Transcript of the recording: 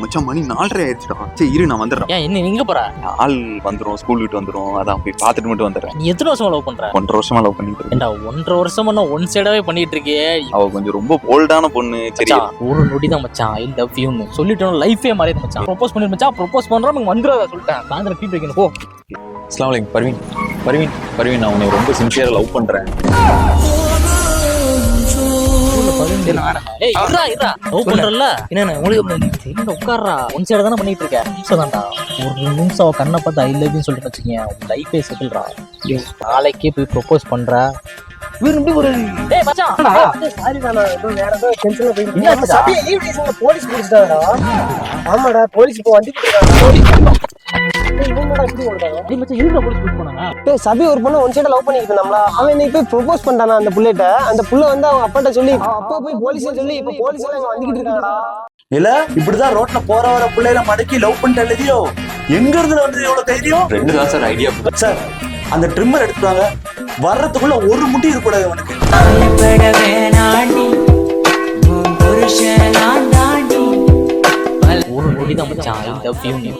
மச்சான் மணி நாலரை ஆயிடுச்சுடா. சரி இரு நான் வந்துடுறேன். ஏன் என்ன எங்க போற? ஆள் வந்துரும் ஸ்கூல் விட்டு வந்துரும். அதான் போய் பார்த்துட்டு மட்டும் வந்துடுறேன். நீ எத்தனை வருஷமா லவ் பண்ற? ஒன்றரை வருஷமா லவ் பண்ணிட்டு இருக்கேன். ஏண்டா ஒன்றரை வருஷமா நான் ஒன் சைடாவே பண்ணிட்டு இருக்கே? அவ கொஞ்சம் ரொம்ப போல்டான பொண்ணு. சரி ஒரு நொடி தான் மச்சான் ஐ லவ் யூன்னு சொல்லிட்டோம் லைஃபே மாறிடு மச்சான். ப்ரோபோஸ் பண்ணி மச்சான். ப்ரோபோஸ் பண்றா நமக்கு வந்துடாத சொல்லிட்டேன். சாயந்தரம் ஃபீட் வைக்கணும் போ. அஸ்லாம் வலைக்கம் பர்வீன் பர்வீன் பர்வீன் நான் உன்னை ரொம்ப சின்சியரா லவ் பண்றேன். உட்கார்றா. ஒன் சைடு தானே பண்ணிட்டு இருக்க? நிமிஷம் தான்டா ஒரு நிமிஷம் அவ கண்ணை பார்த்து ஐ லவ் சொல்லிட்டு வச்சுக்கேன் உன் லைஃபே செட்டில்டா நாளைக்கே போய் ப்ரோபோஸ் பண்ற. விரும்பி ஒரு டேய் மச்சான். சாரி நான் ஏதோ வேற ஏதோ டென்ஷன்ல போயிட்டு என்னாச்சுடா? சபி லீவ் டேஸ்ல போலீஸ் பிடிச்சிட்டாடா ஆமாடா போலீஸ் இப்போ வந்து பிடிக்கிறாங்க சபி ஒரு பொண்ணு ஒன் சைடு லவ் பண்ணிட்டு இருந்தாம்ல அவன் இன்னைக்கு போய் ப்ரொபோஸ் பண்ணானா அந்த புள்ளைட்ட அந்த புள்ள வந்து அவங்க அப்பாட்ட சொல்லி அவன் அப்பா போய் போலீஸ் சொல்லி இப்ப போலீஸ் எல்லாம் வந்துகிட்டு இல்ல இப்படிதான் ரோட்ல போற வர பிள்ளைல மடக்கி லவ் பண்ணிட்டு எழுதியோ? எங்க இருந்து வந்து எவ்வளவு தைரியம்? ரெண்டு தான் சார் ஐடியா சார் அந்த ட்ரிம்மர் எடுத்துட்டாங்க வர்றதுக்குள்ள ஒரு முட்டி இருக்கக்கூடாது அவனுக்கு பயப்பட வேணாண்டி உன் புருஷன் நான் தாண்டி. ஒரு தான் மச்சான் ஐ லவ் யூ